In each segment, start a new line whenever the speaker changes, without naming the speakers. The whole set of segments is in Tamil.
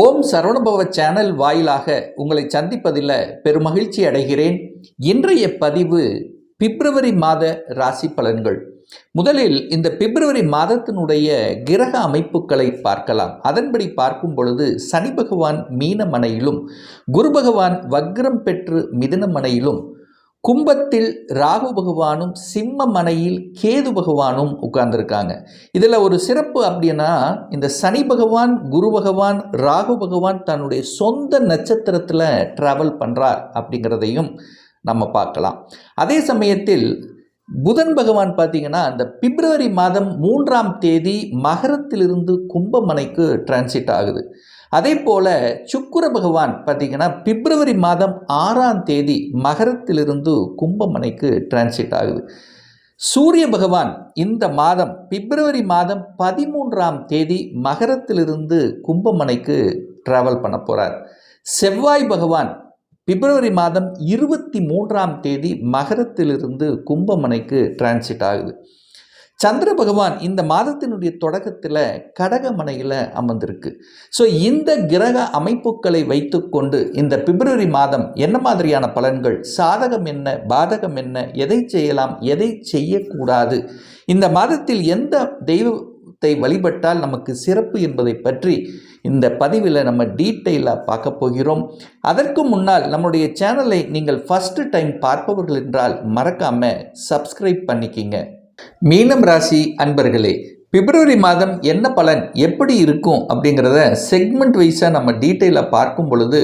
ஓம் சரவணபவ சேனல் வாயிலாக உங்களை சந்திப்பதில் பெருமகிழ்ச்சி அடைகிறேன். இன்றைய பதிவு பிப்ரவரி மாத ராசி பலன்கள். முதலில் இந்த பிப்ரவரி மாதத்தினுடைய கிரக அமைப்புகளை பார்க்கலாம். அதன்படி பார்க்கும் பொழுது சனி பகவான் மீனமனையிலும் குரு பகவான் வக்ரம் பெற்று மிதனமனையிலும் கும்பத்தில் ராகு பகவானும் சிம்ம மனையில் கேது பகவானும் உட்கார்ந்துருக்காங்க. இதில் ஒரு சிறப்பு அப்படின்னா இந்த சனி பகவான் குரு பகவான் ராகு பகவான் தன்னுடைய சொந்த நட்சத்திரத்தில் ட்ராவல் பண்ணுறார் அப்படிங்கிறதையும் நம்ம பார்க்கலாம். அதே சமயத்தில் புதன் பகவான் பார்த்தீங்கன்னா அந்த பிப்ரவரி மாதம் மூன்றாம் தேதி மகரத்திலிருந்து கும்பமனைக்கு டிரான்சிட் ஆகுது. அதே போல் சுக்குர பகவான் பார்த்தீங்கன்னா பிப்ரவரி மாதம் ஆறாம் தேதி மகரத்திலிருந்து கும்பமனைக்கு டிரான்சிட் ஆகுது. சூரிய பகவான் இந்த மாதம் பிப்ரவரி மாதம் பதிமூன்றாம் தேதி மகரத்திலிருந்து கும்பமனைக்கு ட்ராவல் பண்ண போகிறார் செவ்வாய் பகவான் பிப்ரவரி மாதம் இருபத்தி மூன்றாம் தேதி மகரத்திலிருந்து கும்பமனைக்கு டிரான்சிட் ஆகுது. சந்திர பகவான் இந்த மாதத்தினுடைய தொடக்கத்தில் கடகமனையில் அமர்ந்திருக்கு. ஸோ இந்த கிரக அமைப்புகளை வைத்துக்கொண்டு இந்த பிப்ரவரி மாதம் என்ன மாதிரியான பலன்கள்? சாதகம் என்ன? பாதகம் என்ன? எதை செய்யலாம்? எதை செய்யக்கூடாது? இந்த மாதத்தில் எந்த தெய்வத்தை வழிபட்டால் நமக்கு சிறப்பு என்பதை பற்றி இந்த பதிவில் நம்ம டீட்டெயிலாக பார்க்க போகிறோம். அதற்கு முன்னால் நம்முடைய சேனலை நீங்கள் ஃபஸ்ட்டு டைம் பார்ப்பவர்கள் என்றால் மறக்காமல் சப்ஸ்கிரைப் பண்ணிக்கிங்க. மீனம் ராசி அன்பர்களே பிப்ரவரி மாதம் என்ன பலன் எப்படி இருக்கும் அப்படிங்கிறத செக்மெண்ட் வைஸாக நம்ம டீட்டெயிலாக பார்க்கும் பொழுது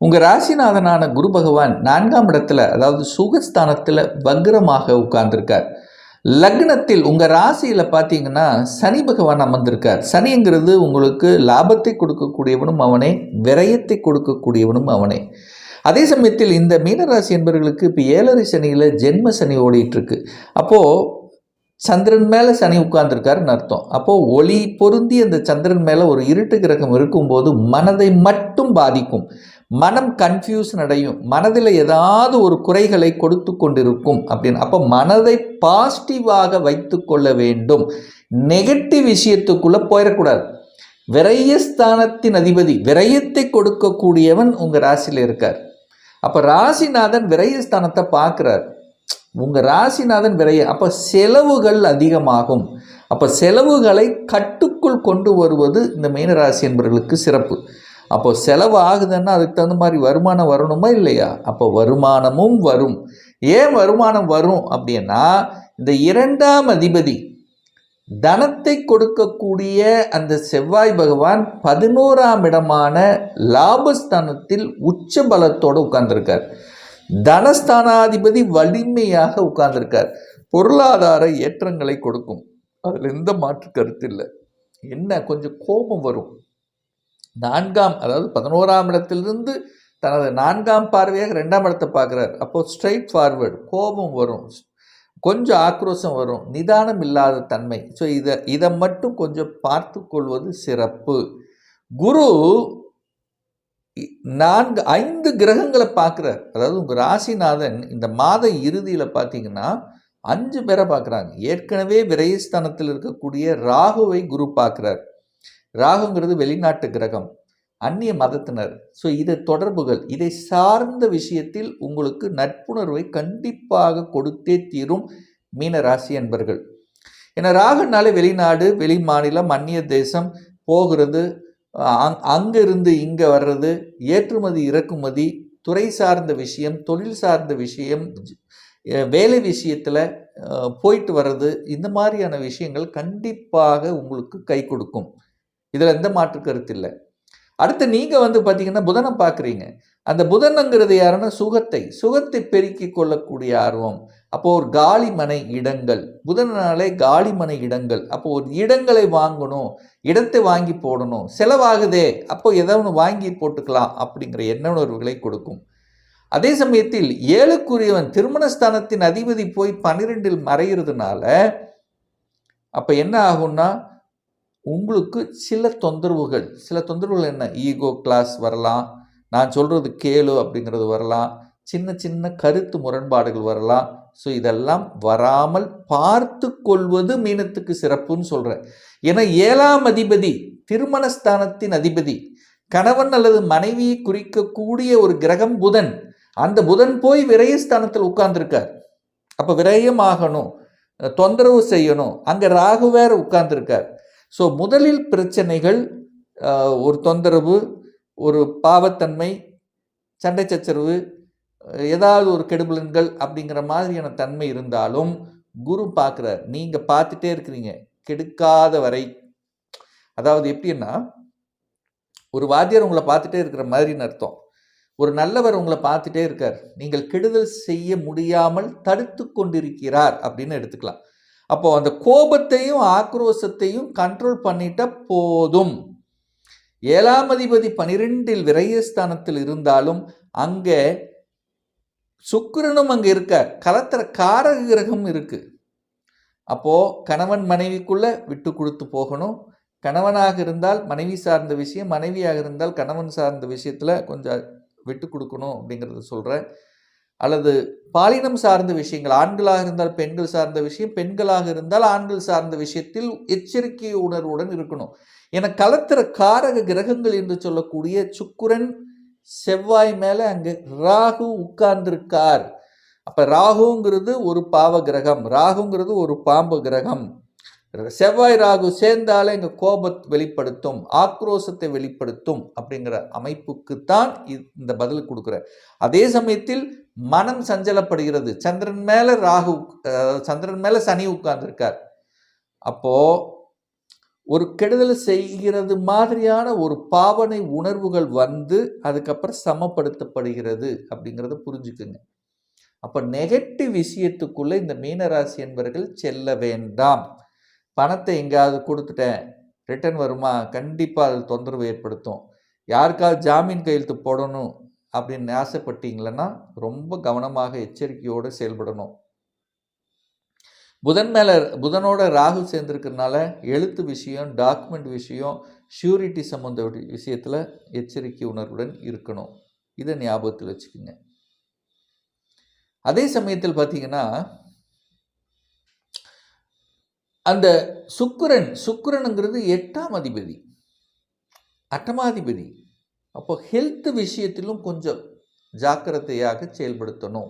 உங்கள் ராசிநாதனான குரு பகவான் நான்காம் இடத்துல அதாவது சுகஸ்தானத்தில் வக்ரமாக உட்கார்ந்துருக்கார். லக்னத்தில் உங்கள் ராசியில் பார்த்தீங்கன்னா சனி பகவான் அமர்ந்திருக்கார். சனிங்கிறது உங்களுக்கு லாபத்தை கொடுக்கக்கூடியவனும் அவனே விரயத்தை கொடுக்கக்கூடியவனும் அவனே. அதே சமயத்தில் இந்த மீனராசி என்பவர்களுக்கு இப்போ ஏழரை சனியில் ஜென்ம சனி ஓடிட்டுருக்கு அப்போது சந்திரன் மேலே சனி உட்கார்ந்துருக்காருன்னு அர்த்தம். அப்போது ஒளி பொருந்தி அந்த சந்திரன் மேலே ஒரு இருட்டு கிரகம் இருக்கும்போது மனதை மட்டும் பாதிக்கும். மனம் கன்ஃபியூஷன் அடையும். மனதில் ஏதாவது ஒரு குறைகளை கொடுத்து கொண்டிருக்கும் அப்படின்னு. அப்போ மனதை பாசிட்டிவாக வைத்து கொள்ள வேண்டும். நெகட்டிவ் விஷயத்துக்குள்ளே போயிடக்கூடாது. விரயஸ்தானத்தின் அதிபதி விரயத்தை கொடுக்கக்கூடியவன் உங்கள் ராசியில் இருக்கார். அப்போ ராசிநாதன் விரயஸ்தானத்தை பார்க்குறார். உங்கள் ராசிநாதன் விரைய அப்போ செலவுகள் அதிகமாகும். அப்போ செலவுகளை கட்டுக்குள் கொண்டு வருவது இந்த மீனராசி என்பவர்களுக்கு சிறப்பு. அப்போ செலவு ஆகுதுன்னா அதுக்கு தகுந்த மாதிரி வருமானம் வரணுமா இல்லையா? அப்போ வருமானமும் வரும். ஏன் வருமானம் வரும் அப்படின்னா இந்த இரண்டாம் அதிபதி தனத்தை கொடுக்கக்கூடிய அந்த செவ்வாய் பகவான் பதினோராம் இடமான லாபஸ்தானத்தில் உச்ச பலத்தோடு உட்கார்ந்துருக்கார். தனஸ்தானாதிபதி வலிமையாக உட்கார்ந்துருக்கார். பொருளாதார ஏற்றங்களை கொடுக்கும். அதில் எந்த மாற்று கருத்து இல்லை. என்ன? கொஞ்சம் கோபம் வரும். நான்காம் அதாவது பதினோராம் இடத்திலிருந்து தனது நான்காம் பார்வையாக ரெண்டாம் இடத்தை பார்க்குறார். அப்போது ஸ்ட்ரைட் ஃபார்வேர்டு கோபம் வரும். கொஞ்சம் ஆக்ரோஷம் வரும். நிதானம் இல்லாத தன்மை. ஸோ இதை இதை மட்டும் கொஞ்சம் பார்த்து கொள்வது சிறப்பு. குரு நான்கு ஐந்து கிரகங்களை பார்க்குறார். அதாவது உங்கள் ராசிநாதன் இந்த மாத இறுதியில் பார்த்தீங்கன்னா அஞ்சு பேரை பார்க்குறாங்க. ஏற்கனவே விரயஸ்தானத்தில் இருக்கக்கூடிய ராகுவை குரு பார்க்குறார். ராகுங்கிறது வெளிநாட்டு கிரகம் அந்நிய மதத்தினர். ஸோ இதை தொடர்புகள் இதை சார்ந்த விஷயத்தில் உங்களுக்கு நட்புணர்வை கண்டிப்பாக கொடுத்தே தீரும் மீன ராசி என்பர்கள் ஏன்னா ராகுனாலே வெளிநாடு வெளி மாநிலம் அந்நிய தேசம் போகிறது. அங் அங்கிருந்து இங்கே வர்றது ஏற்றுமதி இறக்குமதி துறை சார்ந்த விஷயம் தொழில் சார்ந்த விஷயம் வேலை விஷயத்தில் போயிட்டு வர்றது இந்த மாதிரியான விஷயங்கள் கண்டிப்பாக உங்களுக்கு கை கொடுக்கும். இதில் எந்த மாற்று கருத்து இல்லை. அடுத்து நீங்கள் வந்து பார்த்தீங்கன்னா புதனை பார்க்குறீங்க அந்த புதனுங்கிறது யாருன்னா சுகத்தை சுகத்தை பெருக்கி கொள்ளக்கூடிய ஆர்வம். அப்போது ஒரு காலிமனை இடங்கள். புதனாலே காலிமனை இடங்கள். அப்போது ஒரு இடங்களை வாங்கணும் இடத்தை வாங்கி போடணும். செலவாகுதே அப்போ எதோ ஒன்று வாங்கி போட்டுக்கலாம் அப்படிங்கிற எண்ண உணர்வுகளை கொடுக்கும். அதே சமயத்தில் ஏழுக்குரியவன் திருமணஸ்தானத்தின் அதிபதி போய் பன்னிரெண்டில் மறைகிறதுனால அப்போ என்ன ஆகும்னா உங்களுக்கு சில தொந்தரவுகள் சில தொந்தரவுகள் என்ன? ஈகோ கிளாஸ் வரலாம் நான் சொல்கிறது கேளு அப்படிங்கிறது வரலாம் சின்ன சின்ன கருத்து முரண்பாடுகள் வரலாம் ஸோ இதெல்லாம் வராமல் பார்த்து கொள்வது மீனத்துக்கு சிறப்புன்னு சொல்கிறேன் ஏன்னா ஏழாம் அதிபதி திருமணஸ்தானத்தின் அதிபதி கணவன் அல்லது மனைவியை குறிக்கக்கூடிய ஒரு கிரகம் புதன். அந்த புதன் போய் விரயஸ்தானத்தில் உட்கார்ந்துருக்கார். அப்போ விரயம் ஆகணும் தொந்தரவு செய்யணும். அங்கே ராகு வேறு உட்கார்ந்துருக்கார். ஸோ முதலில் பிரச்சனைகள் ஒரு தொந்தரவு ஒரு பாவத்தன்மை சண்டை சச்சரவு ஏதாவது ஒரு கெடுபலன்கள் அப்படிங்கிற மாதிரியான தன்மை இருந்தாலும் குரு பார்க்குறார். நீங்கள் பார்த்துட்டே இருக்கிறீங்க. கெடுக்காத வரை. அதாவது எப்படின்னா ஒரு வாத்தியார் உங்களை பார்த்துட்டே இருக்கிற மாதிரின்னு அர்த்தம். ஒரு நல்லவர் உங்களை பார்த்துட்டே இருக்கார். நீங்கள் கெடுதல் செய்ய முடியாமல் தடுத்து கொண்டிருக்கிறார் அப்படின்னு எடுத்துக்கலாம். அப்போ அந்த கோபத்தையும் ஆக்ரோஷத்தையும் கண்ட்ரோல் பண்ணிட்ட போதும். ஏழாம் அதிபதி பனிரெண்டில் விரயஸ்தானத்தில் இருந்தாலும் அங்கே சுக்கிரனும் அங்கே இருக்கார் கலத்திர காரக கிரகம் இருக்குது அப்போது கணவன் மனைவிக்குள்ளே விட்டு கொடுத்து போகணும். கணவனாக இருந்தால் மனைவி சார்ந்த விஷயம் மனைவியாக இருந்தால் கணவன் சார்ந்த விஷயத்தில் கொஞ்சம் விட்டு கொடுக்கணும் அப்படிங்கிறத சொல்கிறேன் அல்லது பாலினம் சார்ந்த விஷயங்கள் ஆண்களாக இருந்தால் பெண்கள் சார்ந்த விஷயம் பெண்களாக இருந்தால் ஆண்கள் சார்ந்த விஷயத்தில் எச்சரிக்கை உணர்வுடன் இருக்கணும். என கலத்திர காரக கிரகங்கள் என்று சொல்லக்கூடிய சுக்குரன் செவ்வாய் மேலே அங்கே ராகு உட்கார்ந்திருக்கார். அப்போ ராகுங்கிறது ஒரு பாவ கிரகம் ராகுங்கிறது ஒரு பாம்பு கிரகம். செவ்வாய் ராகு சேர்ந்தாலே இங்கே கோபத்தை வெளிப்படுத்தும் ஆக்ரோஷத்தை வெளிப்படுத்தும் அப்படிங்கிற அமைப்புக்குத்தான் தான் இந்த பதில் கொடுக்குறேன் அதே சமயத்தில் மனம் சஞ்சலப்படுகிறது. சந்திரன் மேலே ராகு சந்திரன் மேலே சனி உட்கார்ந்திருக்கார். அப்போது ஒரு கெடுதல் செய்கிறது மாதிரியான ஒரு பாவனை உணர்வுகள் வந்து அதுக்கப்புறம் சமப்படுத்தப்படுகிறது அப்படிங்கிறத புரிஞ்சுக்குங்க. அப்போ நெகட்டிவ் விஷயத்துக்குள்ளே இந்த மீனராசி என்பவர்கள் செல்ல வேண்டாம். பணத்தை எங்கேயாவது கொடுத்துட்டேன். ரிட்டர்ன் வருமா? கண்டிப்பாக அது தொந்தரவு ஏற்படுத்தும். யாருக்காவது ஜாமீன் கையெழுத்து போடணும் அப்படின்னு ஆசைப்பட்டீங்களன்னா ரொம்ப கவனமாக எச்சரிக்கையோடு செயல்படணும். புதன் மேலே புதனோட ராகு சேர்ந்துருக்கறனால எழுத்து விஷயம் டாக்குமெண்ட் விஷயம் ஷூரிட்டி சம்மந்த விஷயத்தில் எச்சரிக்கை உணர்வுடன் இருக்கணும். இதை ஞாபகத்தில் வச்சுக்கோங்க. அதே சமயத்தில் பார்த்தீங்கன்னா அந்த சுக்கரன் சுக்கரனுங்கிறது எட்டாம் அதிபதி. அட்டமாதிபதி. அப்போ ஹெல்த் விஷயத்திலும் கொஞ்சம் ஜாக்கிரதையாக செயல்படுத்தணும்.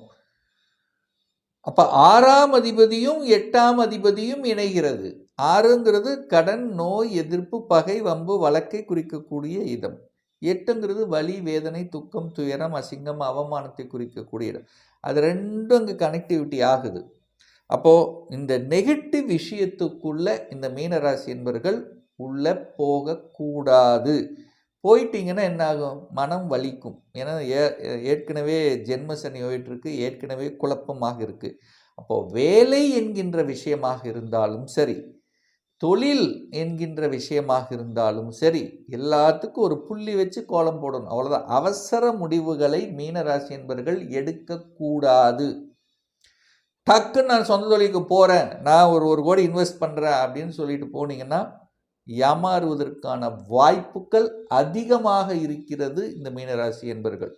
அப்போ ஆறாம் அதிபதியும் எட்டாம் அதிபதியும் இணைகிறது. ஆறுங்கிறது கடன் நோய் எதிர்ப்பு பகை வம்பு வழக்கை குறிக்கக்கூடிய இதம். எட்டுங்கிறது வலி வேதனை துக்கம் துயரம் அசிங்கம் அவமானத்தை குறிக்கக்கூடிய இடம். அது ரெண்டும் அங்கே கனெக்டிவிட்டி ஆகுது. அப்போது இந்த நெகட்டிவ் விஷயத்துக்குள்ளே இந்த மீனராசி என்பவர்கள் உள்ளே போகக்கூடாது. போயிட்டீங்கன்னா என்ன ஆகும்? மனம் வலிக்கும். ஏன்னா ஏ- ஏற்கனவே ஜென்ம சனி ஓயிட்டுருக்கு ஏற்கனவே குழப்பமாக இருக்குது அப்போது வேலை என்கின்ற விஷயமாக இருந்தாலும் சரி தொழில் என்கின்ற விஷயமாக இருந்தாலும் சரி எல்லாத்துக்கும் ஒரு புள்ளி வச்சு கோலம் போடணும். அவ்வளோதான் அவசர முடிவுகளை மீனராசி என்பவர்கள் எடுக்கக்கூடாது. டக்குன்னு நான் சொந்த தொழிலுக்கு போகிறேன் நான் ஒரு ஒரு கோடி இன்வெஸ்ட் பண்ணுறேன் அப்படின்னு சொல்லிட்டு போனீங்கன்னா ஏமாறுவதற்கான வாய்ப்புகள் அதிகமாக இருக்கிறது இந்த மீனராசி என்பர்கள்.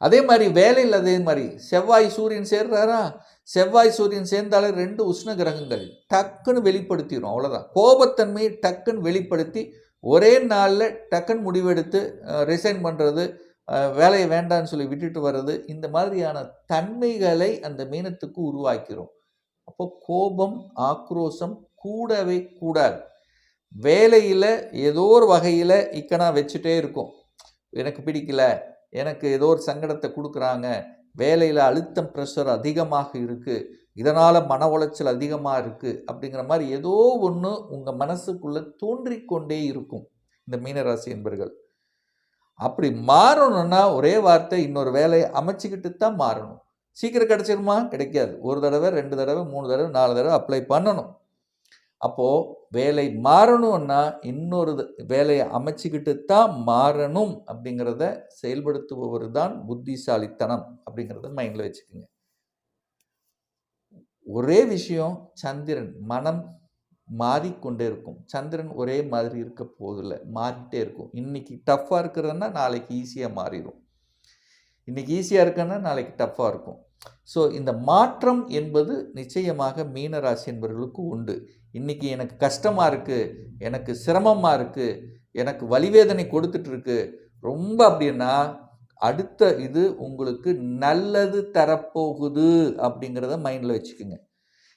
அதே மாதிரி வேலையில் அதே மாதிரி செவ்வாய் சூரியன் சேர்றாரா? செவ்வாய் சூரியன் சேர்ந்தாலே ரெண்டு உஷ்ண கிரகங்கள் டக்குன்னு வெளிப்படுத்திடும் அவ்வளோதான் கோபத்தன்மையை டக்குன்னு வெளிப்படுத்தி ஒரே நாளில் டக்குன்னு முடிவெடுத்து ரிசைன் பண்ணுறது வேலையை வேண்டான்னு சொல்லி விட்டுட்டு வர்றது இந்த மாதிரியான தன்மைகளை அந்த மீனத்துக்கு உருவாக்கிறோம் அப்போ கோபம் ஆக்ரோஷம் கூடவே கூடாது. வேலையில் ஏதோ ஒரு வகையில் இக்கனா வச்சுட்டே இருக்கும். எனக்கு பிடிக்கல எனக்கு ஏதோ ஒரு சங்கடத்தை கொடுக்குறாங்க வேலையில் அழுத்தம் ப்ரெஷர் அதிகமாக இருக்குது இதனால் மன உளைச்சல் அதிகமாக இருக்குது அப்படிங்கிற மாதிரி ஏதோ ஒன்று உங்கள் மனசுக்குள்ளே தோன்றிக்கொண்டே இருக்கும் இந்த மீனராசி என்பர்கள். அப்படி மாறணும்னா ஒரே வார்த்தை இன்னொரு வேலையை அமைச்சிக்கிட்டு தான் மாறணும். சீக்கிரம் கிடச்சிருமா? கிடைக்காது. ஒரு தடவை ரெண்டு தடவை மூணு தடவை நாலு தடவை அப்ளை பண்ணணும். அப்போது வேலை மாறணும்னா இன்னொரு த- வேலையை அமைச்சிக்கிட்டு தான் மாறணும் அப்படிங்கிறத செயல்படுத்துபவர் தான் புத்திசாலித்தனம் அப்படிங்கிறத மைண்டில் வச்சுக்கோங்க. ஒரே விஷயம் சந்திரன் மனம் மாறிக்கொண்டே இருக்கும். சந்திரன் ஒரே மாதிரி இருக்க போதில்ல. மாறிட்டே இருக்கும். இன்னைக்கு டஃப்பாக இருக்கிறதுனா நாளைக்கு ஈஸியாக மாறிடும் இன்னைக்கு ஈஸியாக இருக்குன்னா நாளைக்கு டஃப்பாக இருக்கும். ஸோ இந்த மாற்றம் என்பது நிச்சயமாக மீனராசி என்பவர்களுக்கு உண்டு. இன்னைக்கு எனக்கு கஷ்டமாக இருக்குது எனக்கு சிரமமாக இருக்குது எனக்கு வலிவேதனை கொடுத்துட்ருக்கு ரொம்ப அப்படின்னா அடுத்த இது உங்களுக்கு நல்லது தரப்போகுது அப்படிங்கிறத மைண்டில் வச்சுக்கோங்க.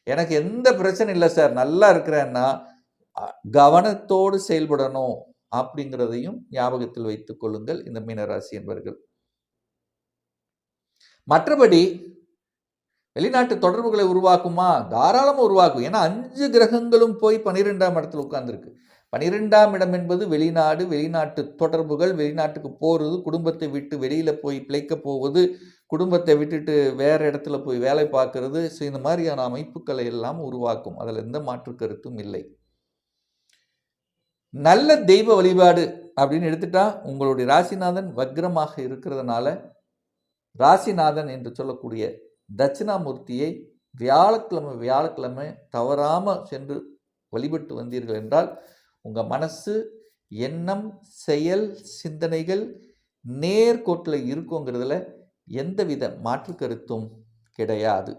எனக்கு எந்த பிரச்சனை இல்லை சார் நல்லா இருக்கிறேன்னா கவனத்தோடு செயல்படணும் அப்படிங்கிறதையும் ஞாபகத்தில் வைத்துக் கொள்ளுங்கள் இந்த மீனராசி என்பவர்கள் மற்றபடி வெளிநாட்டு தொடர்புகளை உருவாக்குமா? தாராளமாக உருவாக்கும். ஏன்னா அஞ்சு கிரகங்களும் போய் பன்னிரெண்டாம் இடத்துல உட்கார்ந்துருக்கு. பனிரெண்டாம் இடம் என்பது வெளிநாடு வெளிநாட்டு தொடர்புகள் வெளிநாட்டுக்கு போகிறது குடும்பத்தை விட்டு வெளியில் போய் பிழைக்க போவது குடும்பத்தை விட்டுட்டு வேற இடத்துல போய் வேலை பார்க்கறது ஸோ இந்த மாதிரியான அமைப்புகளை எல்லாம் உருவாக்கும். அதில் எந்த மாற்று கருத்தும் இல்லை. நல்ல தெய்வ வழிபாடு அப்படின்னு எடுத்துட்டா உங்களுடைய ராசிநாதன் வக்ரமாக இருக்கிறதுனால ராசிநாதன் என்று சொல்லக்கூடிய தட்சிணாமூர்த்தியை வியாழக்கிழமை வியாழக்கிழமை தவறாமல் சென்று வழிபட்டு வந்தீர்கள் என்றால் உங்கள் மனசு எண்ணம் செயல் சிந்தனைகள் நேர்கோட்டில் இருக்குங்கிறதுல எந்தவித மாற்று கருத்தும் கிடையாது.